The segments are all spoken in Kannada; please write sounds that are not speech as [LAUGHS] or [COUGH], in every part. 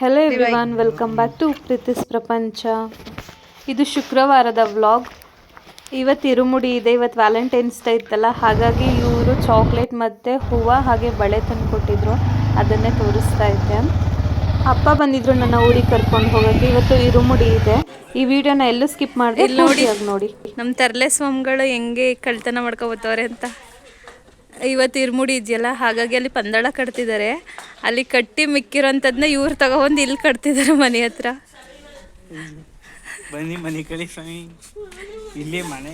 Hello everyone welcome back to Preethi's ಪ್ರಪಂಚ ಇದು ಶುಕ್ರವಾರದ ವ್ಲಾಗ್ ಇವತ್ತು ಇರುಮುಡಿ ಇದೆ ಇವತ್ತು ವ್ಯಾಲೆಂಟೈನ್ಸ್ ಡೇ ಇತ್ತಲ್ಲ ಹಾಗಾಗಿ ಇವರು ಚಾಕ್ಲೇಟ್ ಮತ್ತು ಹೂವು ಹಾಗೆ ಬಳೆ ತಂದು ಕೊಟ್ಟಿದ್ರು ಅದನ್ನೇ ತೋರಿಸ್ತಾ ಇದ್ದೆ. ಅಪ್ಪ ಬಂದಿದ್ರು ನನ್ನ ಊರಿಗೆ ಕರ್ಕೊಂಡು ಹೋಗೋಕ್ಕೆ. ಇವತ್ತು ಇರುಮುಡಿ ಇದೆ. ಈ ವಿಡಿಯೋನ ಎಲ್ಲೂ ಸ್ಕಿಪ್ ಮಾಡಿ. ನೋಡಿ. ನೋಡಿ. ನಮ್ಮ ತರಲೆ ಸ್ವಾಮಿಗಳು ಹೆಂಗೆ ಕಳ್ತನ ಮಾಡ್ಕೊಬತ್ತವ್ರೆ ಅಂತ. ಇವತ್ತು ಇರ್ಮುಡಿ ಇದೆಯಲ್ಲ ಹಾಗಾಗಿ ಅಲ್ಲಿ ಪಂದಳ ಕಟ್ತಿದ್ದಾರೆ ಅಲ್ಲಿ ಕಟ್ಟಿ ಮಿಕ್ಕಿರೋಂಥದ್ದನ್ನ ಇವ್ರು ತಗೊಬಂದು ಇಲ್ಲಿ ಕಟ್ತಿದ್ದಾರೆ ಮನೆ ಹತ್ರ. ಬನ್ನಿ ಮನೆ ಕಳಿ ಸ್ವಾಮಿ. ಇಲ್ಲಿ ಮನೆ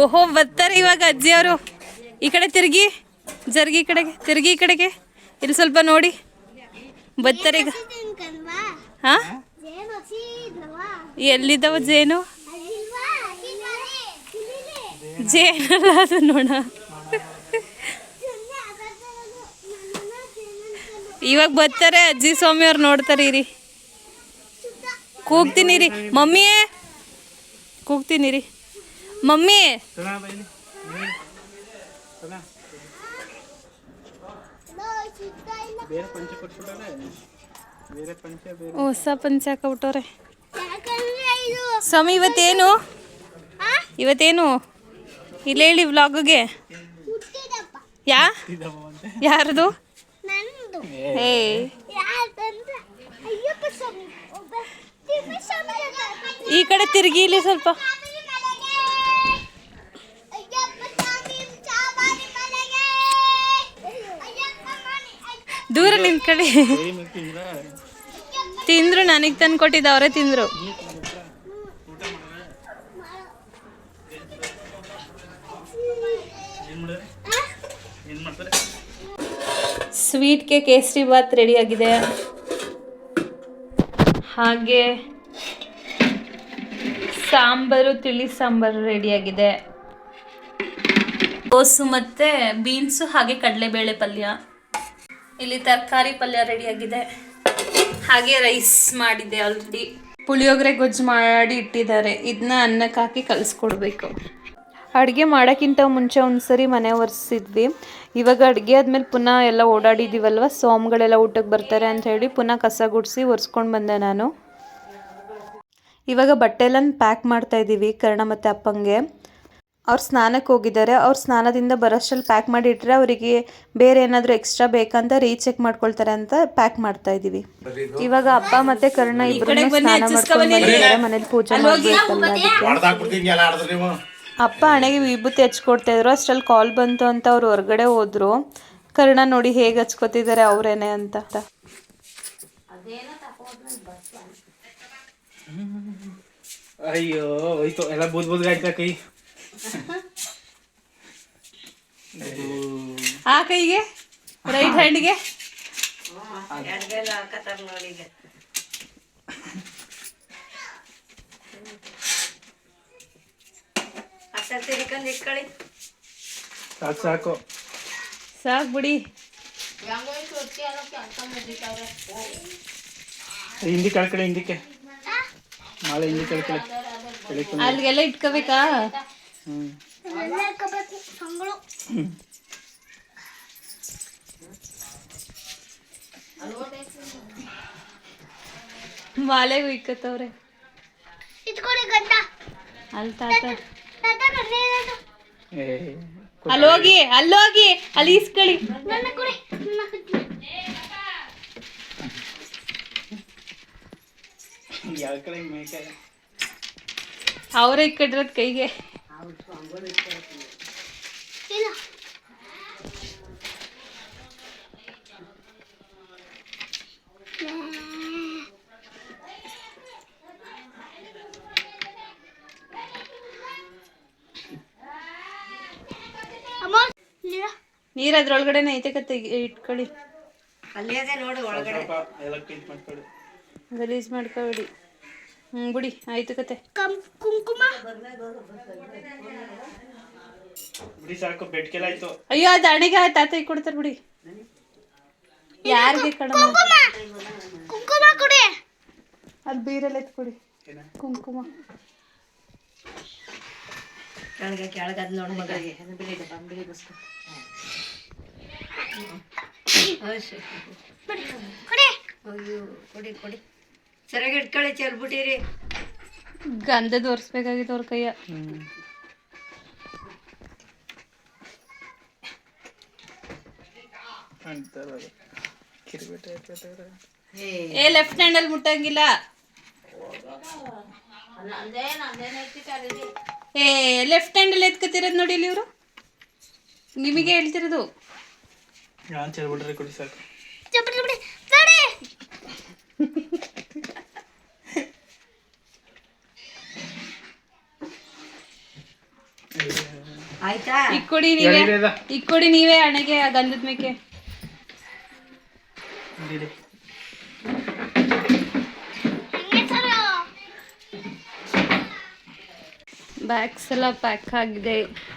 ಓಹೋ ಬರ್ತಾರೆ ಇವಾಗ ಅಜ್ಜಿ ಅವರು ಈ ಕಡೆ ತಿರುಗಿ ಜರ್ಗಿ ಈ ಕಡೆಗೆ ತಿರುಗಿ ಈ ಕಡೆಗೆ. ಇಲ್ಲಿ ಸ್ವಲ್ಪ ನೋಡಿ. ಬರ್ತಾರೆ ಈಗ. ಹಾ? ಎಲ್ಲಿದ್ದಾವ ಜೇನು? ಜೇನಲ್ಲ ಅದು ನೋಡ. ಇವಾಗ ಬರ್ತಾರೆ ಅಜ್ಜಿ ಸ್ವಾಮಿ ಅವ್ರು ನೋಡ್ತಾರೆ ಇರಿ. ಕೂಗ್ತೀನಿ ರೀ ಮಮ್ಮಿ ಕೂಗ್ತೀನಿ ರೀ ಮಮ್ಮಿ. ಹೊಸ ಪಂಚ ಹಾಕಬಿಟ್ಟವ್ರೆ. ಸ್ವಾಮಿ, ಇವತ್ತೇನು? ಇವತ್ತೇನು? ಇಲ್ಲ ಹೇಳಿ ವ್ಲಾಗ್ಗೆ ಯಾ? ಯಾರ್ದು? ಈ ಕಡೆ ತಿರುಗಿ ಇಲ್ಲಿ ಸ್ವಲ್ಪ. ದೂರ ನಿಂತ್ಕೊಳ್ಳಿ. ತಿಂದ್ರು ನನಗೆ ತಂದು ಕೊಟ್ಟಿದ್ದ ಅವರೇ ತಿಂದ್ರು? ಸ್ವೀಟ್ಗೆ ಕೇಸರಿ ಬಾತ್ ರೆಡಿಯಾಗಿದೆ ಹಾಗೆ ಸಾಂಬಾರು, ತಿಳಿ ಸಾಂಬಾರು ರೆಡಿಯಾಗಿದೆ ಕೋಸು ಮತ್ತು ಬೀನ್ಸು ಹಾಗೆ ಕಡಲೆಬೇಳೆ ಪಲ್ಯ. ಇಲ್ಲಿ ತರಕಾರಿ ಪಲ್ಯ ರೆಡಿಯಾಗಿದೆ ಹಾಗೆ ರೈಸ್ ಮಾಡಿದೆ ಆಲ್ರೆಡಿ ಪುಳಿಯೋಗರೆ ಗೊಜ್ಜು ಮಾಡಿ ಇಟ್ಟಿದ್ದಾರೆ. ಇದನ್ನ ಅನ್ನಕ್ಕೆ ಹಾಕಿ ಕಲಿಸ್ಕೊಡ್ಬೇಕು. ಅಡುಗೆ ಮಾಡೋಕ್ಕಿಂತ ಮುಂಚೆ ಒಂದ್ಸರಿ ಮನೆ ಒರೆಸಿದ್ವಿ. ಇವಾಗ ಅಡುಗೆ ಆದ್ಮೇಲೆ ಪುನಃ ಎಲ್ಲ ಓಡಾಡಿದ್ದೀವಲ್ವ ಸೋಮ್ಗಳೆಲ್ಲ ಊಟಕ್ಕೆ ಬರ್ತಾರೆ ಅಂತ ಹೇಳಿ ಪುನಃ ಕಸ ಗುಡಿಸಿ ಒರೆಸ್ಕೊಂಡು ಬಂದೆ ನಾನು. ಇವಾಗ ಬಟ್ಟೆ ಎಲ್ಲ ಪ್ಯಾಕ್ ಮಾಡ್ತಾ ಇದ್ದೀವಿ ಕರ್ಣ ಮತ್ತು ಅಪ್ಪಂಗೆ. ಅವ್ರು ಸ್ನಾನಕ್ಕೆ ಹೋಗಿದ್ದಾರೆ. ಅವ್ರು ಸ್ನಾನದಿಂದ ಬರೋಷ್ಟ್ರಲ್ಲಿ ಪ್ಯಾಕ್ ಮಾಡಿ ಇಟ್ಟರೆ ಅವರಿಗೆ ಬೇರೆ ಏನಾದರೂ ಎಕ್ಸ್ಟ್ರಾ ಬೇಕಂತ ರೀಚೆಕ್ ಮಾಡ್ಕೊಳ್ತಾರೆ ಅಂತ ಪ್ಯಾಕ್ ಮಾಡ್ತಾ ಇದ್ದೀವಿ ಇವಾಗ ಅಪ್ಪ ಮತ್ತೆ ಕರ್ಣ ಇಬ್ಬರು ಸ್ನಾನ ಮಾಡ್ಕೊಂಡು ಮನೇಲಿ ಪೂಜೆ ಮಾಡಬೇಕಲ್ಲ ಅದಕ್ಕೆ ಅಪ್ಪ ಹಣೆಗೆ ವಿಭೂತಿ ಹಚ್ಕೊಡ್ತಾ ಇದ್ರು. ಅಷ್ಟ್ರಲ್ಲಿ ಕಾಲ್ ಬಂತು ಅಂತ ಅವ್ರು ಹೊರಗಡೆ ಹೋದ್ರು. ಕರ್ಣ ನೋಡಿ ಹೇಗೆ ಹಚ್ಕೋತಿದ್ದಾರೆ ಅವ್ರೇನೆ ಅಂತ. ಅಯ್ಯೋ ಹೋಯ್ತು. ಎಲ್ಲ ಬೂದ್ ಬೂದ್ ಆಯ್ತಾ ಕೈ ಆ ಕೈಗೆ? ರೈಟ್ ಹ್ಯಾಂಡ್ಗೆ ಸಾಕು ಸಾಕು ಸಾಕು ಬಿಡಿ ಹಿಂದಿ ಕಳ್ಕಡೆ ಹಿಂದಿಕ್ಕೆ ನಾಳೆ ಹಿಂದಿ ಕಳ್ಕಡೆ ಕೆಳಕ್ಕೆ ಅಲ್ಲಿಗೆಲ್ಲ ಇಟ್ಕೋಬೇಕಾ ಹ್ಮ್ ಎಲ್ಲ ಕಬಡ್ಡಿ ಸಂಗಳು. ಮಾಲೆಗೂ ಇಕ್ಕತ್ತವ್ರೆ ಇಟ್ಕೊಳ್ಳಿ ಗಂಡ ಅಲ್ಲಿ ತಾತ ತಾತ ಅಲ್ಲೋಗಿ ಏ ಅಲ್ಲಿ ಹೋಗಿ ಅಲ್ಲಿ ಹೋಗಿ ಅಲ್ಲಿ ಇಸ್ಕೊಳ್ಳಿ ನನ್ನ ಕೊಡಿ ನನ್ನ ಕೊಡಿ. ಯಾವ ಕಡೆ ಮೇಕಾಯ ಅವರೇ ಇಕ್ಕಟ್ಟಿರೋದು ಕೈಗೆ. ನೀರು ಅದ್ರೊಳಗಡೆನೆ ಐತೆ ಕತ್ತೆ ಇಟ್ಕೊಳ್ಳಿ. ಅಲ್ಲೇ ನೋಡು ಒಳಗಡೆ. ಗಲೀಜ್ ಮಾಡ್ಕೊಬೇಡಿ. ಹ್ಞೂ ಬಿಡಿ ಆಯ್ತು ಕತೆ ಕುಂಕುಮ. ಬಿಡಿ ಸಾಕು ಬೆಟ್ಕೆಲ್ಲ ಆಯ್ತು. ಅಯ್ಯೋ ಅದು ಅಣಿಗೆ ತಾತ ಕೊಡ್ತಾರೆ ಬಿಡಿ. ಯಾರಿಗೆ ಕಡಿಮೆ ಕುಂಕುಮ. ಕೊಡಿ. ಅದು ಬೀರಲ್ಲಿ ಎತ್ಕೊಡಿ ಕೊಡಿ. ಕುಂಕುಮ. ಕೊಡಿ ಸರಿಯಾಗಿ ಇಟ್ಕೊಳ್ಳಿ ಚೆಲ್ಬಿಟ್ಟಿರಿ ಗಂಧ ತೋರಿಸ್ಬೇಕಾಗಿತ್ತು ಅವ್ರ ಕೈಯ. ಏ ಲೆಫ್ಟ್ ಹ್ಯಾಂಡಲ್ಲಿ ಮುಟ್ಟಂಗಿಲ್ಲ. ಏ ಲೆಫ್ಟ್ ಹ್ಯಾಂಡಲ್ಲಿ ಎತ್ಕತಿರೋದು ನೋಡಿ ಇಲ್ಲಿ ಇವರು. ನಿಮಗೆ ಹೇಳ್ತಿರೋದು. ನಾನು ಚೆಲ್ಬಿಟ್ರೆ ಕೊಡಿ ಸಾಕು ಚಪ್ಪಡಿ ಚಪ್ಪಡಿ ತಡಿ ಆಯ್ತಾ ಈಗ ಕೊಡಿ ನೀವೇ ಎಳೀರಿದ. ಈಗ ಕೊಡಿ ನೀವೇ ಹಣೆಗೆ ಆ ಗಂಧದ ಮೇಕೆ ಇಡಿ ಹಂಗೆ ಸರ ಬ್ಯಾಗ್ಸ್ ಎಲ್ಲ ಪ್ಯಾಕ್ ಆಗಿದೆ ಬ್ರೇಕ್ಸ್ ಎಲ್ಲ ಪ್ಯಾಕ್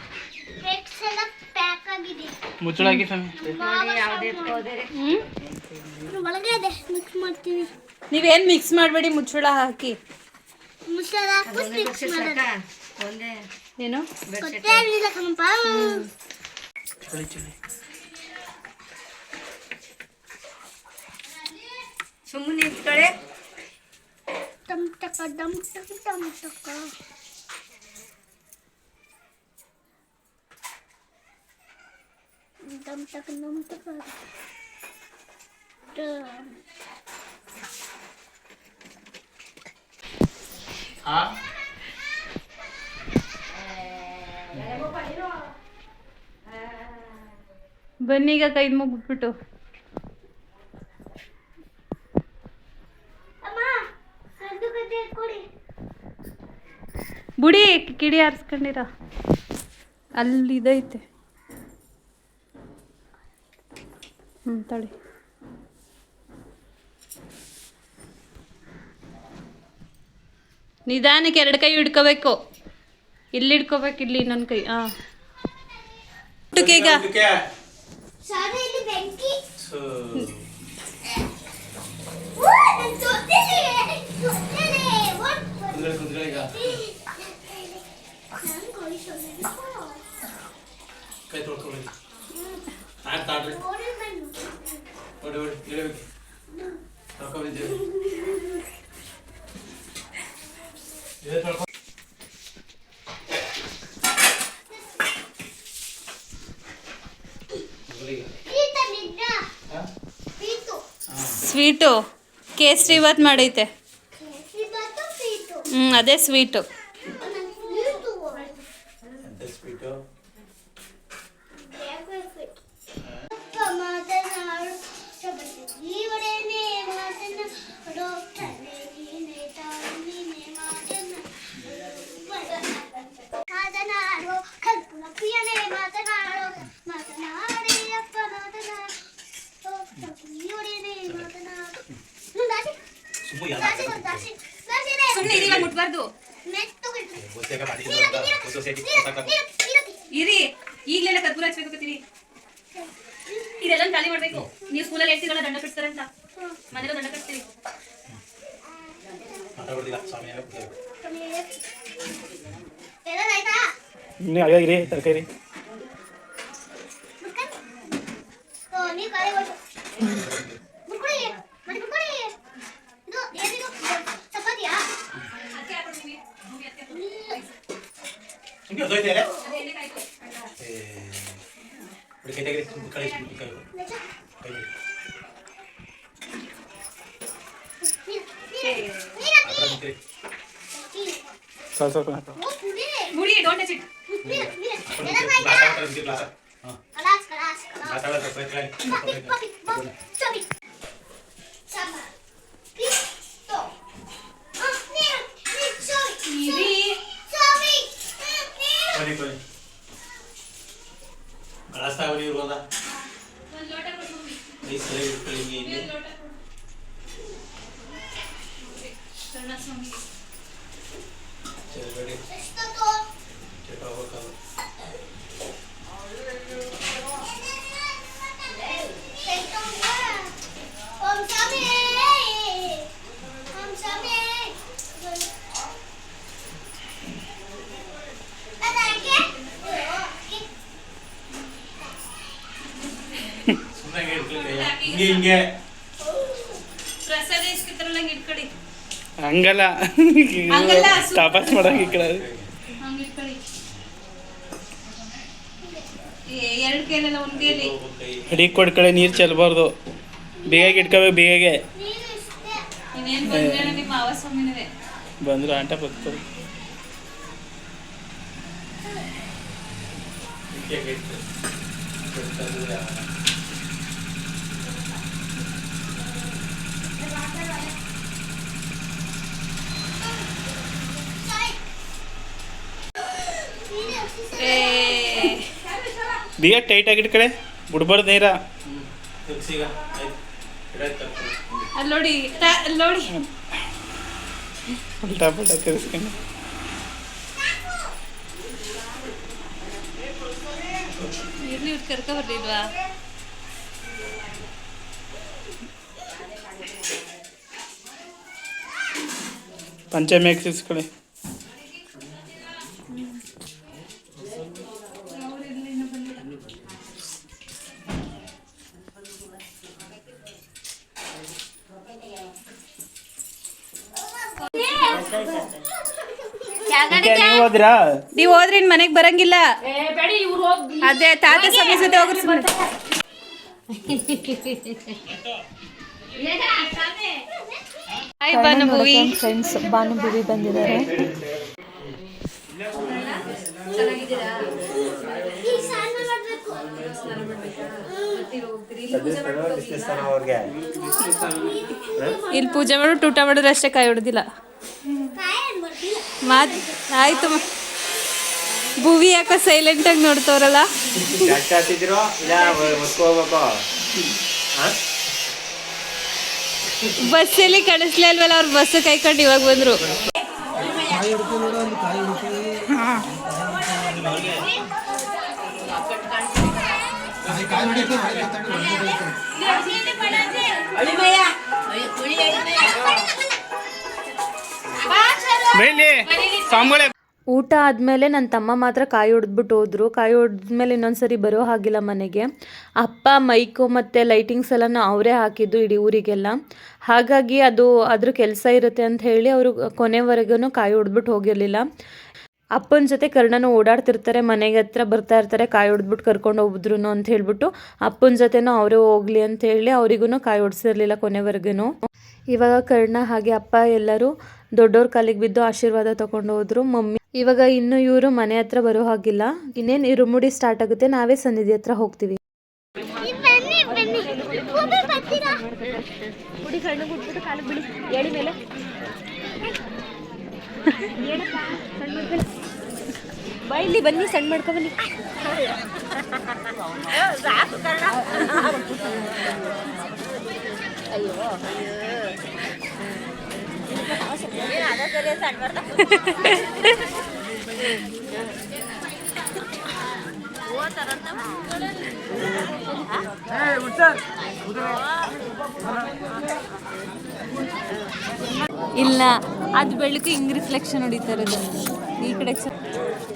ಆಗಿದೆ ಮುಚ್ಚಳ ಹಾಕಿ ಸ್ವಾಮಿ ನೀವೇನ್ ಮಿಕ್ಸ್ ಮಾಡ್ತೀವಿ ನೀವೇನು ಮಿಕ್ಸ್ ಮಾಡಬೇಡಿ ಮುಚ್ಚಳ ಹಾಕಿ. ಏನು? ಸುಮ್ಮನೆ ಇಟ್ಕೊಳ್ಳಿ так нам ಡಮ್ ಟಕ ಡಮ್ ಟಕ ಡಮ್ ಟಕ ಡಮ್ ಟಕ ಡಮ್. ಹಾಂ ಬನ್ನಿ ಈಗ ಕೈ ಮುಗ್ಬಿಟ್ಟು ಬುಡಿ ಕಿಡಿ ಆರಿಸ್ಕೊಂಡಿರ. ಅಲ್ಲಿ ಇದೈತೆ ಹ್ಞೂ ತಡಿ. ನಿಧಾನಕ್ಕೆ ಎರಡು ಕೈ ಹಿಡ್ಕೋಬೇಕು. ಇಲ್ಲಿ ಹಿಡ್ಕೋಬೇಕು ಇಲ್ಲಿ ಇನ್ನೊಂದು ಕೈ ಹಾಂ ಈಗ ಸಾರಿ ಇಲ್ಲಿ ಬೆಂಕಿ ಓ ನನ್ನ ಜೊತೆಲಿ ಜೊತೆಲಿ ಓಡ್ ನಾನು ಕೋಳಿ ಸೊಳ್ಳೆ ಕೈ ತೊಳ್ಕೊಬೇಕು ಆಯ್ತು ತಾಡ್ರಿ ಓಡಿ ಬನ್ನು ಹೊಡಿ ಹೊಡಿ ಇಳಿಬೇಕು ತೊಳ್ಕೊಬಿದ್ದೀವಿ ಇದೇ ತೊಳ್ಕೊ ಈತ ನಿನ್ನ ಪೀತು ಸ್ವೀಟು ಕೇಸರಿ ಇವತ್ತು ಮಾಡೈತೆ. ಹ್ಞೂ ಅದೇ ಸ್ವೀಟು. ಸುಮ್ಮನೆ ಇದೀಗ ಮುಟ್ಬಾರ್ದು. ಇರಿ ಈಗಲೆಲ್ಲ ಕರ್ಪೂರ ಹಚ್ಬೇಕತ್ತೀರಿ ಇದೆಲ್ಲ ಖಾಲಿ ಮಾಡ್ಬೇಕು. ನೀವು ಸ್ಕೂಲಲ್ಲಿ ಹೇಳ್ತೀರಲ್ಲ ದಂಡ ಕಟ್ತಾರೆ ಅಂತ. ಮನೇಲಿ ದಂಡ ಕಟ್ತೀರಿ ಇನ್ನೂ ಅವಾಗಿರಿ ತರಕಾರಿ ಓ ನೀವು ಕಾಯಿ ಕೊಟ್ಟು ಮುರ್ಕೊಳ್ಳಿ ಮತ್ತೆ ಮುರ್ಕೊಳ್ಳಿ ಇದು ಏನಿದು ಚಪಾತಿಯಾ ಸ್ವಲ್ಪ. ಸ್ವಲ್ಪ ಹಾಕು ಮುಡಿ ಡೋಂಟ್ ಟಚ್ ಇಟ್ ಕಲಾಸ್ ಕಲಾಸ್ ಪಾಪಿ ಚೋಬಿ ಸಾಂಬ ಪಿಸ್ಟೋ ಆ ನೀರು ನೀರು ಚೋಬಿ ಇರಿ ಚೋಬಿ ನೀರು ಕಳಿಸ್ತಾವ್ರಿ ಇರೋದ ಒಂದು ಲೋಟ ಕೊಡು ಮಮ್ಮಿ. ಐದು ಸಲ ಇಟ್ಕೊಳ್ಳಿ ಹಿಂಗೆ ಇಲ್ಲಿ ಒಂದು ಲೋಟ ಕೊಡು. ಸಣ್ಣ ಸ್ವಾಮಿ ಚೆಲ್ಬೇಡಿ ಎಷ್ಟೊತ್ತು ಕೆಟ್ಟ ಹೋಗ್ಬೇಕದು ಓಂ ಸ್ವಾಮಿ ಓಂ ಸ್ವಾಮಿ ಅದಕ್ಕೆ ಸುಮ್ಮನೆ ಇಟ್ಕೊಳ್ಳಿ ಹಿಂಗೆ ಹಿಂಗೆ ಇಸ್ಕೊತಾರಲ್ಲ ಹಂಗೆ ಇಟ್ಕೊಳ್ಳಿ ಹಂಗಲ್ಲ. ಹಂಗಲ್ಲ, [LAUGHS] ತಪಾಸ್ ಮಾಡಕ್ ಈ ಕಡೆ. ಕೊಡ್ ಕೊಡ್ಕಡೆ ನೀರು ಚೆಲ್ಬಾರ್ದು. ಬೇಗ ಇಟ್ಕೋಬೇಕು ಬೇಗಗೆ. ಬಂದ್ರು ಬಂದ್ರೆ ನಿಮ್ಮ ಕೇಳಿ ಬೇಗ ಟೈಟ್ ಆಗಿ ಇಟ್ಕಡೆ ಬಿಡ್ಬಾರ್ದು ನೀರ ಈಗ ಆಯ್ತು ಅಲ್ಲಿ ನೋಡಿ ತ- ಅಲ್ಲಿ ನೋಡಿ ಉಲ್ಟಾ ಪಲ್ಟಾ ತಿರ್ಸ್ಕೊಂಡು ಇರ್ಲಿ ಇವ್ರು ಕರ್ಕೊ ಬರ್ಲಿಲ್ವಾ ಪಂಚಮಿ ಹಾಕ್ಸಿಸ್ಕೊಳ್ಳಿ ನೀವು ಹೋದ್ರಾ? ನೀವು ಹೋದ್ರೆ ಇನ್ ಮನೆಗೆ ಬರಂಗಿಲ್ಲ. ಅದೇ ತಾತ ಸ್ವಾಮಿ ಜೊತೆ ಹೋಗ್ರಿ ಸುಮ್ನೆ. ಹಾಯ್ ಬಾನುಭವಿ ಫ್ರೆಂಡ್ಸ್ ಭಾನುಭವಿ ಬಂದಿದ್ದಾರೆ. ಇಲ್ಲಿ ಪೂಜೆ ಮಾಡೋದು ಟೂಟ ಮಾಡಿದ್ರೆ ಅಷ್ಟೇ ಕಾಯಿ ಹೊಡೆದಿಲ್ಲ. ಮಾತ್ ಆಯ್ತು ಭುವಿ ಯಾಕೋ ಸೈಲೆಂಟ್ ಆಗಿ ನೋಡ್ತವ್ರಲ್ಲ? ಬಸ್ಸಲ್ಲಿ ಕಳಿಸ್ಲೇ ಇಲ್ವಲ್ಲ ಅವ್ರು ಬಸ್ ಕೈಕೊಂಡು ಇವಾಗ ಬಂದ್ರು. ಬೇಲಿ ಊಟ ಆದಮೇಲೆ ನನ್ನ ತಮ್ಮ ಮಾತ್ರ ಕಾಯಿ ಹೊಡೆದ್ಬಿಟ್ಟು ಹೋದ್ರು. ಕಾಯಿ ಹೊಡೆದ್ಮೇಲೆ ಇನ್ನೊಂದ್ಸರಿ ಬರೋ ಹಾಗಿಲ್ಲ ಮನೆಗೆ. ಅಪ್ಪ, ಮೈಕು ಮತ್ತು ಲೈಟಿಂಗ್ಸ್ ಎಲ್ಲನೂ ಅವರೇ ಹಾಕಿದ್ದು ಇಡೀ ಊರಿಗೆಲ್ಲ. ಹಾಗಾಗಿ ಅದು ಅದ್ರ ಕೆಲಸ ಇರುತ್ತೆ ಅಂತ ಹೇಳಿ ಅವರು ಕೊನೆವರೆಗೂ ಕಾಯಿ ಹೊಡೆದ್ಬಿಟ್ಟು ಹೋಗಿರಲಿಲ್ಲ. ಅಪ್ಪನ ಜೊತೆ ಕರ್ಣನ ಓಡಾಡ್ತಿರ್ತಾರೆ, ಮನೆಗೆ ಹತ್ರ ಬರ್ತಾ ಇರ್ತಾರೆ, ಕಾಯಿ ಹೊಡೆದ್ಬಿಟ್ಟು ಕರ್ಕೊಂಡು ಹೋಗಿದ್ರು ಅಂತ ಹೇಳ್ಬಿಟ್ಟು ಅಪ್ಪನ ಜೊತೆನೂ ಅವರೇ ಹೋಗ್ಲಿ ಅಂತ ಹೇಳಿ ಅವರಿಗೂ ಕಾಯಿ ಹೊಡ್ಸಿರ್ಲಿಲ್ಲ ಕೊನೆವರೆಗೂ ಇವಾಗ ಕರ್ಣ ಹಾಗೆ ಅಪ್ಪ ಎಲ್ಲರೂ ದೊಡ್ಡವ್ರ ಕಾಲಿಗೆ ಬಿದ್ದು ಆಶೀರ್ವಾದ ತಗೊಂಡು ಹೋದ್ರು. ಮಮ್ಮಿ ಇವಾಗ ಇನ್ನು ಇವರು ಮನೆ ಹತ್ರ ಬರೋ ಹಾಗಿಲ್ಲ. ಇನ್ನೇನು ಇರುಮುಡಿ ಸ್ಟಾರ್ಟ್ ಆಗುತ್ತೆ ನಾವೇ ಸನ್ನಿಧಿ ಹತ್ರ ಹೋಗ್ತೀವಿ. ಬೈಲಿ ಬನ್ನಿ ಸಣ್ಣ ಮಾಡ್ಕೊ ಬನ್ನಿ. ಇಲ್ಲ ಅದು ಬೆಳಕು ಹಿಂಗ್ ರಿಫ್ಲೆಕ್ಷನ್ ಹೊಡಿತಾರೆ ಈ ಕಡೆ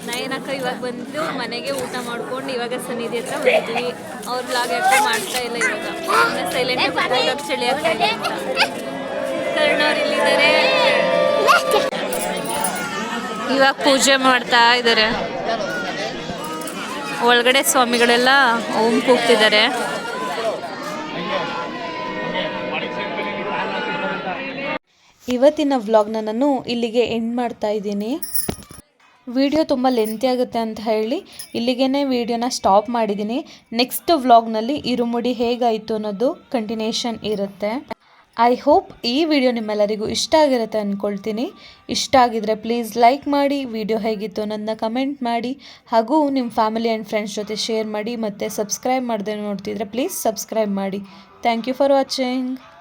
ನಯನಕ್ಕ ಇವಾಗ ಬಂದು ಮನೆಗೆ ಊಟ ಮಾಡ್ಕೊಂಡು ಇವಾಗ ಸನ್ನಿಧಿ ಹತ್ರ ಬಂದ್ವಿ ಅವ್ರ ಲಾಗ್ ಯಾಕೆ ಮಾಡ್ತಾ ಇಲ್ಲ ಇವಾಗ. ಸೈಲೆಂಟ್ ಚಳಿ ಆಗ್ತಾ ಇಲ್ಲಿದ್ದಾರೆ. ಇವಾಗ ಪೂಜೆ ಮಾಡ್ತಾ ಇದ್ದಾರೆ. ಒಳಗಡೆ ಸ್ವಾಮಿಗಳೆಲ್ಲ ಓಂ ಕೂಗ್ತಿದ್ದಾರೆ. ಇವತ್ತಿನ ವ್ಲಾಗ್ನ ನಾನು ಇಲ್ಲಿಗೆ ಎಂಡ್ ಮಾಡ್ತಾ ಇದ್ದೀನಿ. ವಿಡಿಯೋ ತುಂಬ ಲೆಂತಿ ಆಗುತ್ತೆ ಅಂತ ಹೇಳಿ ಇಲ್ಲಿಗೇ ವಿಡಿಯೋನ ಸ್ಟಾಪ್ ಮಾಡಿದ್ದೀನಿ. ನೆಕ್ಸ್ಟ್ ವ್ಲಾಗ್ನಲ್ಲಿ ಇರುಮುಡಿ ಹೇಗಾಯಿತು ಅನ್ನೋದು ಕಂಟಿನ್ಯೂಷನ್ ಇರುತ್ತೆ. ಐ ಹೋಪ್ ಈ ವಿಡಿಯೋ ನಿಮ್ಮೆಲ್ಲರಿಗೂ ಇಷ್ಟ ಆಗಿರುತ್ತೆ ಅಂದ್ಕೊಳ್ತೀನಿ ಇಷ್ಟ ಆಗಿದ್ರೆ ಪ್ಲೀಸ್ ಲೈಕ್ ಮಾಡಿ, ವಿಡಿಯೋ ಹೇಗಿತ್ತು ಅನ್ನೋದನ್ನ ಕಮೆಂಟ್ ಮಾಡಿ, ಹಾಗೂ ನಿಮ್ಮ ಫ್ಯಾಮಿಲಿ ಆ್ಯಂಡ್ ಫ್ರೆಂಡ್ಸ್ ಜೊತೆ ಶೇರ್ ಮಾಡಿ, ಮತ್ತು ಸಬ್ಸ್ಕ್ರೈಬ್ ಮಾಡದೆ ನೋಡ್ತಿದ್ರೆ ಪ್ಲೀಸ್ ಸಬ್ಸ್ಕ್ರೈಬ್ ಮಾಡಿ. Thank you for watching